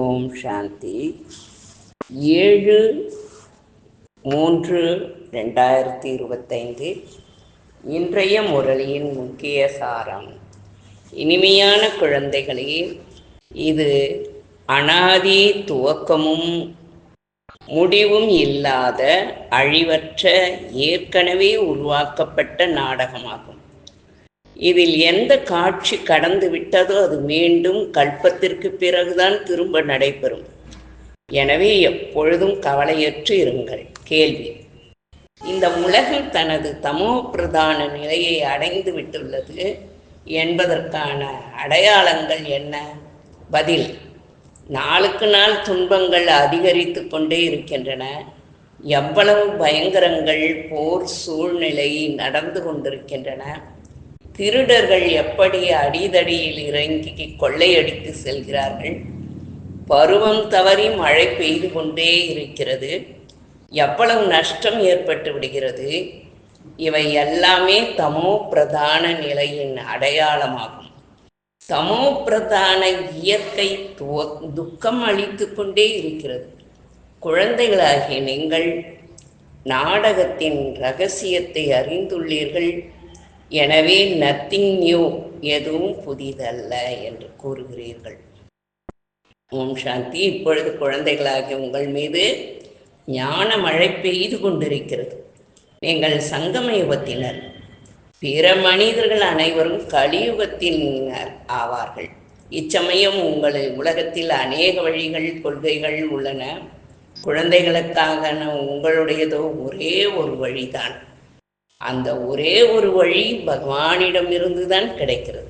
ஓம் சாந்தி. ஏழு மூன்று ரெண்டாயிரத்தி இருபத்தைந்து. இன்றைய முரளியின் முக்கிய சாரம். இனிமையான குழந்தைகளே இது அனாதி துவக்கமும் முடிவும் இல்லாத அழிவற்ற ஏற்கனவே உருவாக்கப்பட்ட நாடகமாகும். இதில் எந்த காட்சி கடந்து விட்டதோ அது மீண்டும் கல்பத்திற்கு பிறகுதான் திரும்ப நடைபெறும். எனவே எப்பொழுதும் கவலையற்று இருங்கள். கேள்வி. இந்த உலகம் தனது தமோ பிரதான நிலையை அடைந்து விட்டுள்ளது என்பதற்கான அடையாளங்கள் என்ன? பதில். நாளுக்கு நாள் துன்பங்கள் அதிகரித்து கொண்டே இருக்கின்றன. எவ்வளவு பயங்கரங்கள் போர் சூழ்நிலை நடந்து கொண்டிருக்கின்றன. திருடர்கள் எப்படி அடிதடியில் இறங்கி கொள்ளையடித்து செல்கிறார்கள்? பருவம் தவறி மழை பெய்து கொண்டே இருக்கிறது. எவ்வளவு நஷ்டம் ஏற்பட்டு விடுகிறது? இவை எல்லாமே தமோ பிரதான நிலையின் அடையாளமாகும். தமோ பிரதான இயற்கை துக்கம் அளித்து கொண்டே இருக்கிறது. குழந்தைகளாகிய நீங்கள் நாடகத்தின் ரகசியத்தை அறிந்துள்ளீர்கள். எனவே நத்திங் நியூ எதுவும் புதிதல்ல என்று கூறுகிறீர்கள். ஓம் சாந்தி. இப்பொழுது குழந்தைகளாகிய உங்கள் மீது ஞான மழை பெய்து கொண்டிருக்கிறது. நீங்கள் சங்கம யுகத்தினர் பிற மனிதர்கள் அனைவரும் கலியுகத்தினர் ஆவார்கள். இச்சமயம் உங்கள் உலகத்தில் அநேக வழிகள் கொள்கைகள் உள்ளன. குழந்தைகளுக்காக உங்களுடையதோ ஒரே ஒரு வழிதான். அந்த ஒரே ஒரு வழி பகவானிடமிருந்து தான் கிடைக்கிறது.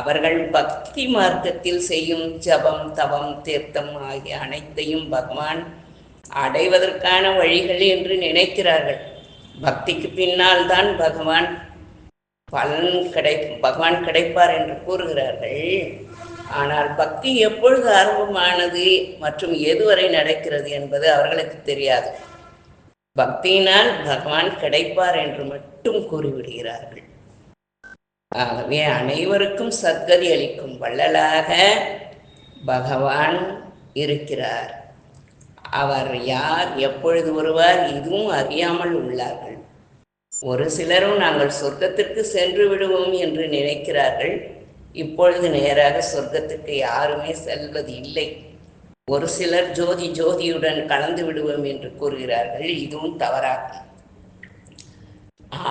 அவர்கள் பக்தி மார்க்கத்தில் செய்யும் ஜபம் தவம் தீர்த்தம் ஆகிய அனைத்தையும் பகவான் அடைவதற்கான வழிகள் என்று நினைக்கிறார்கள். பக்திக்கு பின்னால் தான் பகவான் பலன் கிடை பகவான் கிடைப்பார் என்று கூறுகிறார்கள். ஆனால் பக்தி எப்பொழுது ஆரம்பமானது மற்றும் எதுவரை நடக்கிறது என்பது அவர்களுக்கு தெரியாது. பக்தியினால் பகவான் கிடைப்பார் என்று மட்டும் கூறிவிடுகிறார்கள். ஆகவே அனைவருக்கும் சத்கதி அளிக்கும் வள்ளலாக பகவான் இருக்கிறார். அவர் யார் எப்பொழுது வருவார் இதுவும் அறியாமல் உள்ளார்கள். ஒரு சிலரும் நாங்கள் சொர்க்கத்திற்கு சென்று விடுவோம் என்று நினைக்கிறார்கள். இப்பொழுது நேராக சொர்க்கத்திற்கு யாருமே செல்வது இல்லை ஒரு சிலர் ஜோதி ஜோதியுடன் கலந்து விடுவோம் என்று கூறுகிறார்கள் இதுவும் தவறாகும்.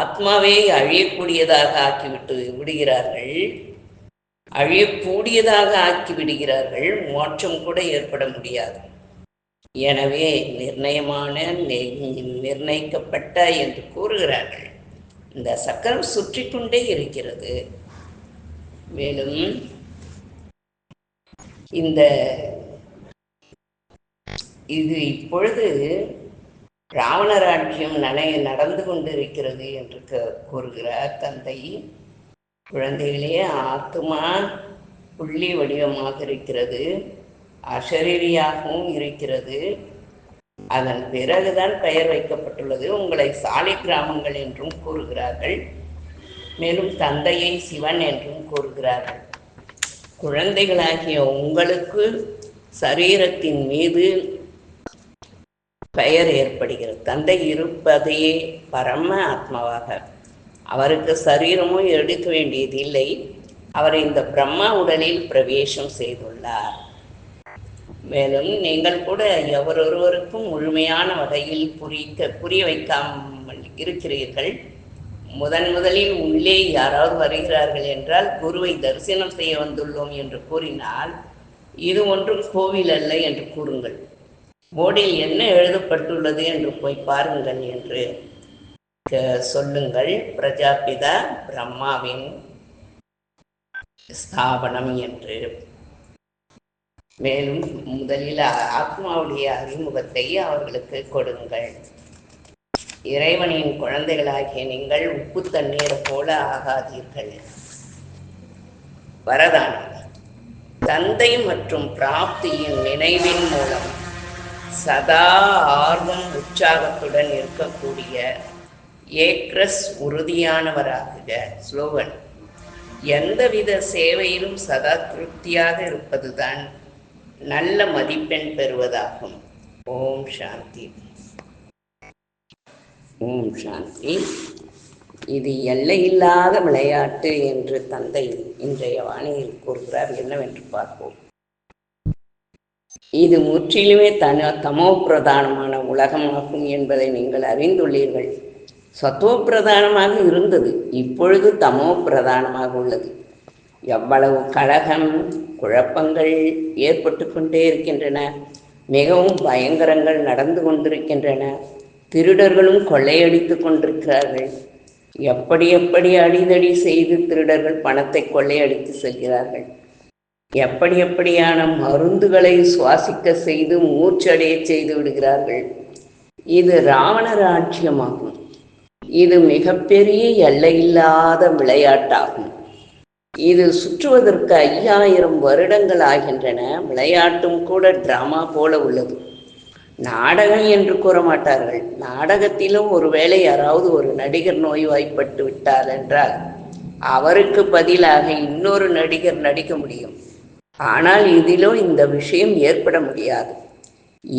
ஆத்மாவை அழியக்கூடியதாக ஆக்கிவிட்டு விடுகிறார்கள். அழியக்கூடியதாக ஆக்கி விடுகிறார்கள் மோட்சம் கூட ஏற்பட முடியாது. எனவே நிர்ணயமான நிர்ணயிக்கப்பட்ட என்று கூறுகிறார்கள். இந்த சக்கரம் சுற்றி கொண்டே இருக்கிறது. மேலும் இந்த இது இப்பொழுது ராவணராட்சியம் நனைய நடந்து கொண்டிருக்கிறது என்று கூறுகிறார் தந்தை. குழந்தைகளே ஆத்மா புள்ளி வடிவமாக இருக்கிறது. அசரீரியாகவும் இருக்கிறது. அதன் பிறகுதான் பெயர் வைக்கப்பட்டுள்ளது. உங்களை சாலை கிராமங்கள் என்றும் கூறுகிறார்கள். மேலும் தந்தையை சிவன் என்றும் கூறுகிறார்கள். குழந்தைகளாகிய உங்களுக்கு சரீரத்தின் மீது பெயர் ஏற்படுகிறது. தந்தை இருப்பதையே பரம ஆத்மாவாக. அவருக்கு சரீரமும் எடுக்க வேண்டியது இல்லை. அவர் இந்த பிரம்மா உடலில் பிரவேசம் செய்துள்ளார். மேலும் நீங்கள் கூட எவரொருவருக்கும் முழுமையான வகையில் புரிக்க புரிய வைக்காமல் இருக்கிறீர்கள். முதன் முதலில் உள்ளே யாராவது வருகிறார்கள் என்றால் குருவை தரிசனம் செய்ய வந்துள்ளோம் என்று கூறினால் இது ஒன்றும் கோவில் அல்ல என்று கூறுங்கள். போர்டில் என்ன எழுதப்பட்டுள்ளது என்று போய் பாருங்கள் என்று சொல்லுங்கள். பிரஜாபிதா பிரம்மாவின் ஸ்தாபனம் என்று. மேலும் முதலில் ஆத்மாவுடைய அறிமுகத்தை அவர்களுக்கு கொடுங்கள். இறைவனின் குழந்தைகளாகிய நீங்கள் உப்பு தண்ணீர் போல ஆகாதீர்கள். வரதானம். தந்தை மற்றும் பிராப்தியின் நினைவின் மூலம். சதா ஆர்வம் உற்சாகத்துடன் இருக்கக்கூடிய ஏக்ரஸ் உறுதியானவராகுக. ஸ்லோகன். எந்தவித சேவையிலும் சதா திருப்தியாக இருப்பதுதான் நல்ல மதிப்பெண் பெறுவதாகும். ஓம் சாந்தி. ஓம் சாந்தி. இது எல்லையில்லாத விளையாட்டு என்று தந்தை இன்றைய வாணியில் கூறுகிறார். என்னவென்று பார்ப்போம். இது முற்றிலுமே தன தமோ பிரதானமான உலகமாகும் என்பதை நீங்கள் அறிந்துள்ளீர்கள். சத்துவ பிரதானமாக இருந்தது இப்பொழுது தமோ பிரதானமாக உள்ளது. எவ்வளவு கழகம் குழப்பங்கள் ஏற்பட்டு கொண்டே இருக்கின்றன மிகவும் பயங்கரங்கள் நடந்து கொண்டிருக்கின்றன திருடர்களும் கொள்ளையடித்து கொண்டிருக்கிறார்கள். எப்படி எப்படி அடிதடி செய்து திருடர்கள் பணத்தை கொள்ளையடித்து செல்கிறார்கள்? எப்படி எப்படியான மருந்துகளை சுவாசிக்க செய்து மூச்சடைய செய்து விடுகிறார்கள்? இது ராவண ஆட்சியமாகும் இது மிகப்பெரிய எல்லையில்லாத விளையாட்டாகும். இது சுற்றுவதற்கு ஐயாயிரம் வருடங்கள் ஆகின்றன. விளையாட்டும் கூட டிராமா போல உள்ளது. நாடகம் என்று கூற மாட்டார்கள். நாடகத்திலும் ஒருவேளை யாராவது ஒரு நடிகர் நோய்வாய்ப்பட்டு விட்டார் என்றால் அவருக்கு பதிலாக இன்னொரு நடிகர் நடிக்க முடியும். ஆனால் இதிலோ இந்த விஷயம் ஏற்பட முடியாது.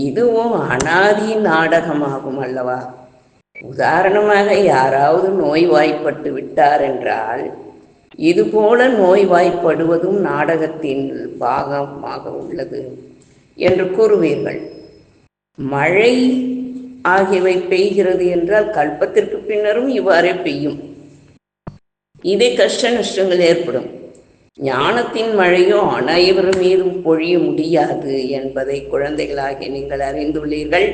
இதுவும் அனாதி நாடகமாகும் அல்லவா? உதாரணமாக யாராவது நோய்வாய்ப்பட்டு விட்டார் என்றால் இதுபோல நோய்வாய்ப்படுவதும் நாடகத்தின் பாகமாக உள்ளது என்று கூறுவீர்கள். மழை ஆகியவை பெய்கிறது என்றால் கல்பத்திற்கு பின்னரும் இவ்வாறே பெய்யும். இதே கஷ்ட நஷ்டங்கள் ஏற்படும். ஞானத்தின் மழையோ அனைவர் மீதும் பொழிய முடியாது என்பதை குழந்தைகளாகி நீங்கள் அறிந்துள்ளீர்கள்.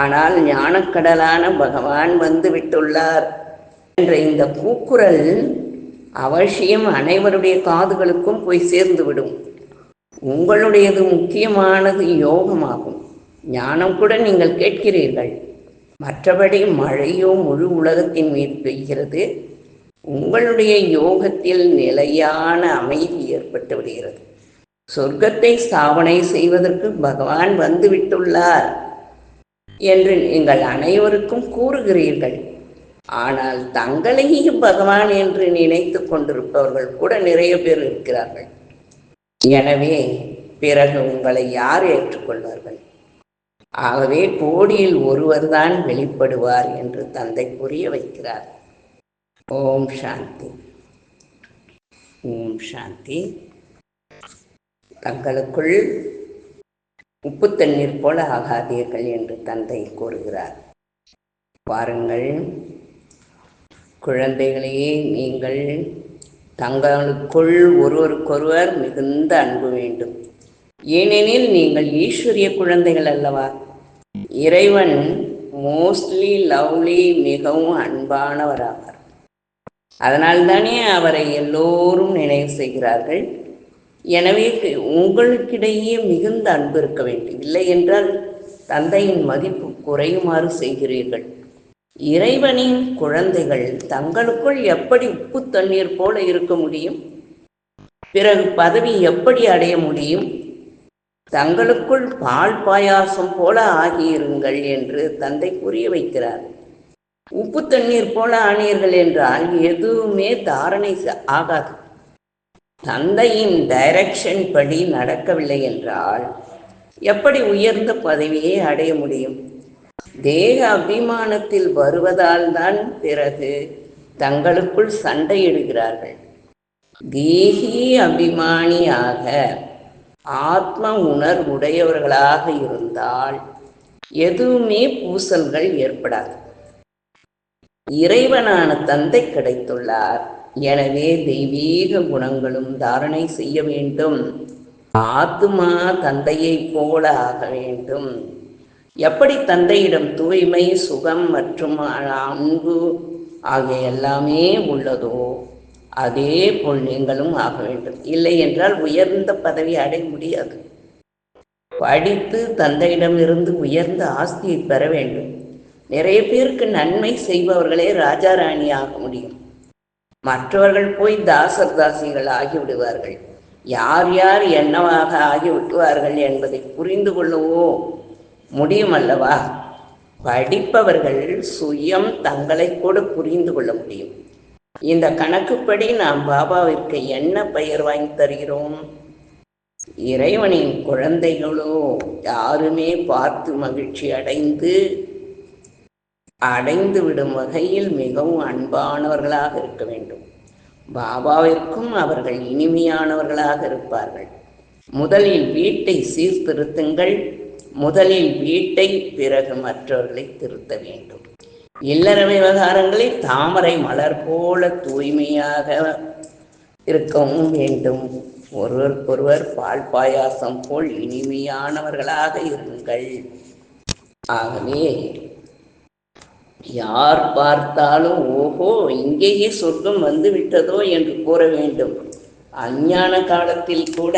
ஆனால் ஞானக்கடலான பகவான் வந்து விட்டுள்ளார் என்ற இந்த கூக்குரல் அவசியம் அனைவருடைய காதுகளுக்கும் போய் சேர்ந்துவிடும் உங்களுடையது முக்கியமானது யோகமாகும். ஞானம் கூட நீங்கள் கேட்கிறீர்கள். மற்றபடி மழையோ முழு உலகத்தின் மீது பெய்கிறது. உங்களுடைய யோகத்தில் நிலையான அமைதி ஏற்பட்டு விடுகிறது. சொர்க்கத்தை ஸ்தாபனை செய்வதற்கு பகவான் வந்து விட்டுள்ளார் என்று நீங்கள் அனைவருக்கும் கூறுகிறீர்கள். ஆனால் தங்களையும் பகவான் என்று நினைத்து கொண்டிருப்பவர்கள் கூட நிறைய பேர் இருக்கிறார்கள். எனவே பிறகு உங்களை யார் ஏற்றுக்கொள்வார்கள்? ஆகவே கோடியில் ஒருவர்தான் வெளிப்படுவார் என்று தந்தை புரிய வைக்கிறார். ஓம் சாந்தி. ஓம் சாந்தி. தங்களுக்குள் உப்பு தண்ணீர் போல ஆகாதீர்கள் என்று தந்தை கூறுகிறார். பாருங்கள் குழந்தைகளையே நீங்கள் தங்களுக்குள் ஒருவருக்கொருவர் மிகுந்த அன்பு வேண்டும். ஏனெனில் நீங்கள் ஈஸ்வரிய குழந்தைகள் அல்லவா? இறைவன் மோஸ்ட்லி லவ்லி மிகவும் அன்பானவராக அதனால்தானே அவரை எல்லோரும் நினைவு செய்கிறார்கள். எனவே உங்களுக்கிடையே மிகுந்த அன்பு இருக்க வேண்டும். இல்லை என்றால் தந்தையின் மதிப்பு குறையுமாறு செய்கிறீர்கள். இறைவனின் குழந்தைகள் தங்களுக்குள் எப்படி உப்பு தண்ணீர் போல இருக்க முடியும்? பிறகு பதவி எப்படி அடைய முடியும்? தங்களுக்குள் பால் பாயாசம் போல ஆகியிருங்கள் என்று தந்தை புரிய வைக்கிறார். உப்பு தண்ணீர் போல ஆனீர்கள் என்றால் எதுவுமே தாரணை ஆகாது. தந்தையின் டைரக்ஷன் படி நடக்கவில்லை என்றால் எப்படி உயர்ந்த பதவியை அடைய முடியும்? தேக அபிமானத்தில் வருவதால் தான் பிறகு தங்களுக்குள் சண்டையிடுகிறார்கள். தேகி அபிமானியாக ஆத்ம உணர்வுடையவர்களாக இருந்தால் எதுவுமே பூசல்கள் ஏற்படாது. இறைவனான தந்தை கிடைத்துள்ளார். எனவே தெய்வீக குணங்களும் தாரணை செய்ய வேண்டும். ஆத்மா தந்தையை போல ஆக வேண்டும். எப்படி தந்தையிடம் தூய்மை சுகம் மற்றும் அன்பு ஆகிய எல்லாமே உள்ளதோ அதே போல் நீங்களும் ஆக வேண்டும். இல்லை என்றால் உயர்ந்த பதவி அடைய முடியாது. படித்து தந்தையிடமிருந்து உயர்ந்த ஆஸ்தியை பெற வேண்டும். நிறைய பேருக்கு நன்மை செய்பவர்களே ராஜா ராணி ஆக முடியும். மற்றவர்கள் போய் தாசர் தாசிகள் ஆகிவிடுவார்கள். யார் யார் என்னவாக ஆகிவிட்டுவார்கள் என்பதை புரிந்து கொள்ளவோ முடியும் அல்லவா படிப்பவர்கள் சுயம் தங்களை கூட புரிந்து கொள்ள முடியும். இந்த கணக்குப்படி நாம் பாபாவிற்கு என்ன பெயர் வாங்கி தருகிறோம்? இறைவனின் குழந்தைகளோ யாருமே பார்த்து மகிழ்ச்சி அடைந்து அடைந்து விடும் வகையில் மிகவும் அன்பானவர்களாக இருக்க வேண்டும். பாபாவிற்கும் அவர்கள் இனிமையானவர்களாக இருப்பார்கள். முதலில் வீட்டை சீர்திருத்துங்கள். முதலில் வீட்டை பிறகு மற்றவர்களை திருத்த வேண்டும். இல்லற விவகாரங்களில் தாமரை மலர் போல தூய்மையாக இருக்கவும் வேண்டும். ஒருவருக்கொருவர் பால் பாயாசம் போல் இனிமையானவர்களாக இருங்கள். ஆகவே யார் பார்த்தாலும் ஓஹோ இங்கேயே சொர்க்கம் வந்து விட்டதோ என்று கூற வேண்டும். அஞ்ஞான காலத்தில் கூட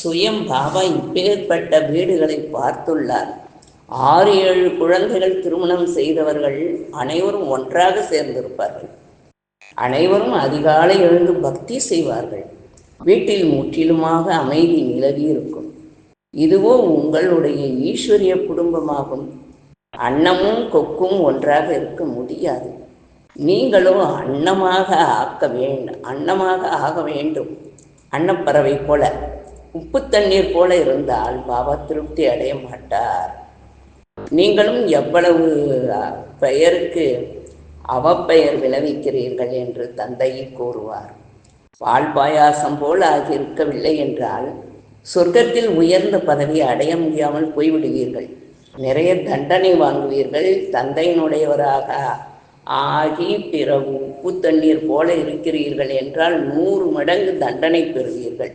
சுயம் பாபா இப்பேற்பட்ட வீடுகளை பார்த்துள்ளார். ஆறு ஏழு குழந்தைகள் திருமணம் செய்தவர்கள் அனைவரும் ஒன்றாக சேர்ந்திருப்பார்கள். அனைவரும் அதிகாலை எழுந்து பக்தி செய்வார்கள். வீட்டில் முற்றிலுமாக அமைதி நிலவி இருக்கும் இதுவோ உங்களுடைய ஈஸ்வரிய குடும்பமாகும். அன்னமும் கொக்கும் ஒன்றாக இருக்க முடியாது. நீங்களும் அன்னமாக ஆக்க வேண்டும் அன்னமாக ஆக வேண்டும். அன்னப்பறவை போல உப்பு தண்ணீர் போல இருந்தால் பாபா திருப்தி அடைய மாட்டார். நீங்களும் எவ்வளவு பெயருக்கு அவப்பெயர் விளைவிக்கிறீர்கள் என்று தந்தை கூறுவார். பால் பாயாசம் போல் ஆகியிருக்கவில்லை என்றால் சொர்க்கத்தில் உயர்ந்த பதவி அடைய முடியாமல் போய்விடுவீர்கள். நிறைய தண்டனை வாங்குவீர்கள் தந்தையினுடையவராக ஆகி பிறகு உப்பு தண்ணீர் போல இருக்கிறீர்கள் என்றால் நூறு மடங்கு தண்டனை பெறுவீர்கள்.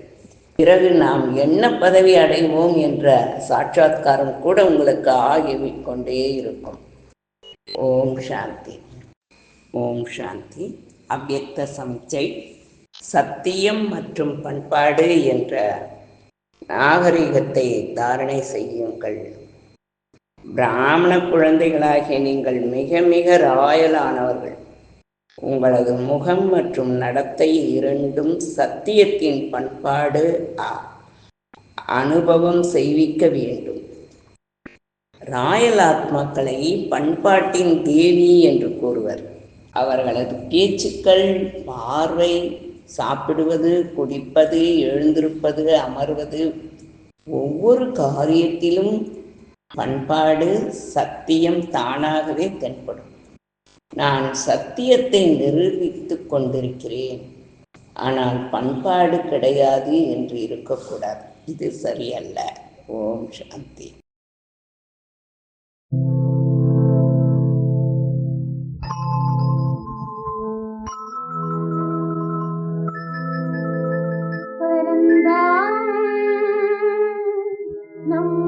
பிறகு நாம் என்ன பதவி அடைவோம் என்ற சாட்சாத்காரம் கூட உங்களுக்கு ஆகி கொண்டே இருக்கும். ஓம் சாந்தி. ஓம் சாந்தி. அவ்வக்த சம்சை சத்தியம் மற்றும் பண்பாடு என்ற நாகரிகத்தை தாரணை செய்யுங்கள். பிராமண குழந்தைகளாகிய நீங்கள் மிக மிக ராயலானவர்கள். உங்களது முகம் மற்றும் நடத்தை இரண்டும் சத்தியத்தின் பண்பாடு அனுபவம் செய்விக்க வேண்டும். ராயல் ஆத்மாக்களை பண்பாட்டின் தேவி என்று கூறுவர். அவர்களது பேச்சுக்கள் பார்வை சாப்பிடுவது குடிப்பது எழுந்திருப்பது அமர்வது ஒவ்வொரு காரியத்திலும் பண்பாடு சத்தியம் தானாகவே தென்படும். நான் சத்தியத்தை நிரூபித்து கொண்டிருக்கிறேன். ஆனால் பண்பாடு கிடையாது என்று இருக்கக்கூடாது. இது சரியல்ல. ஓம் சாந்தி. நம்